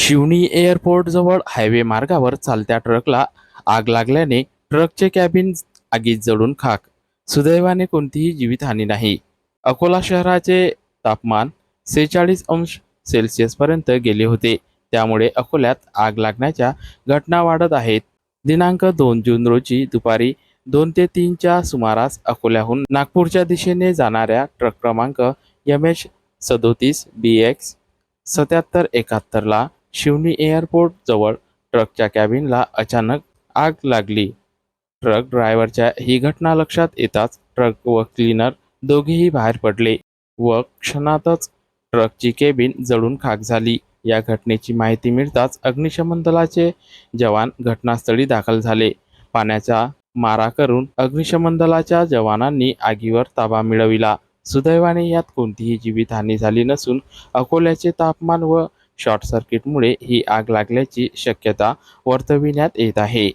Shivni airport जवळ highway मार्गावर चालत्या ट्रकला आग लागल्याने ट्रकचे कॅबिन आगीत जळून खाक. सुदैवाने कोणतीही जीवितहानी नाही. अकोला शहराचे तापमान सेहेचाळीस अंश सेल्सिअसपर्यंत गेले होते. त्यामुळे अकोल्यात आग लागण्याच्या घटना वाढत आहेत. दिनांक दोन जून रोजी दुपारी दोन ते तीनच्या सुमारास अकोल्याहून नागपूरच्या दिशेने जाणाऱ्या ट्रक क्रमांक एम एच सदोतीस बी एक्स सत्याहत्तर एकाहत्तरला शिवनी एअरपोर्ट जवळ ट्रकच्या कॅबिनला अचानक आग लागली. ट्रक ड्रायव्हरच्या ही घटना लक्षात येताच ट्रक व क्लीनर दोघेही बाहेर पडले व क्षणातच ट्रकची केबिन जळून खाक झाली. या घटनेची माहिती मिळताच अग्निशमन दलाचे जवान घटनास्थळी दाखल झाले. पाण्याचा मारा करून अग्निशमन दलाच्या जवानांनी आगीवर ताबा मिळविला. सुदैवाने यात कोणतीही जीवितहानी झाली नसून अकोल्याचे तापमान व शॉर्ट सर्किटमुळे ही आग लागल्याची शक्यता वर्तविण्यात येत आहे.